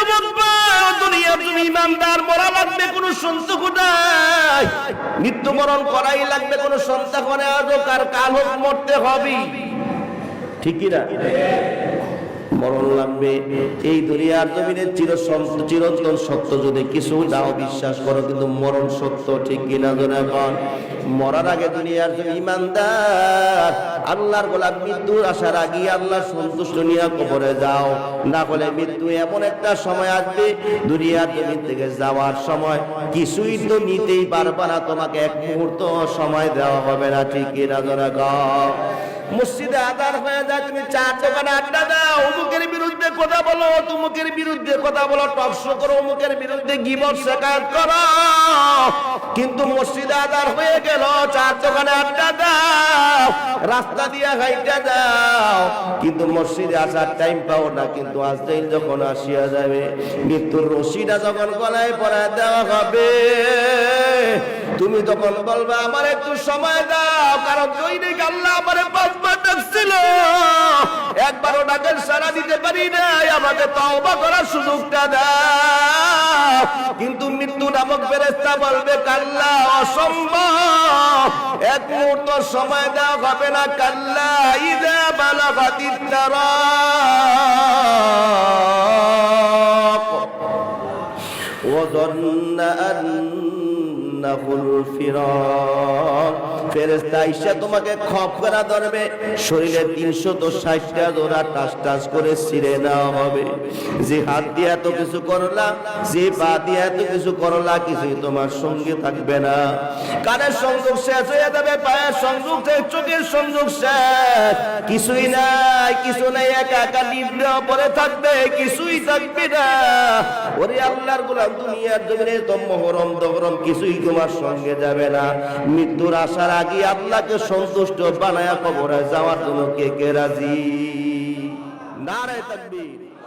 যুবক দুনিয়া লাগবে কোনো সন্দেহ নাই মৃত্যুবরণ করাই লাগবে কোনো সন্তান নেই আর কার কাল হোক হবে ঠিকই না? লাগবে এই দুনিয়ার জমিনে চির চিরন্তন সত্য যদি কিছু নাও বিশ্বাস করো, কিন্তু মরণ সত্য ঠিক কিনা কন মরার আগে দুনিয়ার জমি ইমানদার। আল্লাহর গোলাপ মৃত্যুর আসার আগে আল্লাহ সন্তুষ্ট নিয়ে কবরে যাও। না হলে মৃত্যু এমন একটা সময় আসবে, দুনিয়ার জমি থেকে যাওয়ার সময়। কিছুই তো নিতেই পারবা না, তোমাকে এক মুহূর্ত সময় দেওয়া হবে না, ঠিক কিনা কন মসজিদে আদার হয়ে যায়, তুমি চার দোকানে আড্ডা দাও, অমুকের বিরুদ্ধে কথা বলো তুমুকের বিরুদ্ধে কথা বলো টকশো করো, অমুকের বিরুদ্ধে গিবর শেখাত করো। কিন্তু মসজিদে আদার হয়ে গেল, চার দোকানে আড্ডা দাও, রাস্তা দিয়ে হাইটা দাও। কিন্তু মসজিদে আসার টাইম পাও না, কিন্তু আজরাইল যখন আসিয়া যাবে, মৃত্যুর রশিটা যখন গলায় পরায় দেওয়া হবে, তুমি তখন বলবে, আমার একটু সময় দাও, কারণ দৈনিক আল্লাহ আমারে পাঁচবার ডাকছিল। একবারও ডাকের সারা দিতে পারি নাই আমাকে তওবা করার সুযোগটা দাও। কিন্তু মৃত্যু নামক ফেরেশতা বলবে, কাল্লা, অসম্ভব। এক মুহূর্ত সময় দেওয়া হবে না কাল্লা, ইদা বালা তারাক وظن أنه الفراق ফেরেস্তা আইসা তোমাকে খপ করা ধরবে শরীরে তিনশো তো ষাটটা দোরা টাস টাস করে ছিঁড়ে নেওয়া হবে যে হাত দিয়ে এত কিছু করলা যে পা দিয়ে এত কিছু করলা কিছুই তোমার সঙ্গে থাকবে না কানের সংযোগ শেষ হয়ে যাবে পায়ের সংযোগ শেষ চোখের সংযোগ শেষ কিছুই নাই কিছু নাই একা একা নিদ্রা পরে থাকবে কিছুই থাকবে না ওরে আল্লাহর গোলাম কিছুই তোমার সঙ্গে যাবে না। মৃত্যুর আসার আগে আল্লাহকে সন্তুষ্ট বানায় কবরে যাওয়ার জন্য কে কে রাজি? নারে তাকবীর।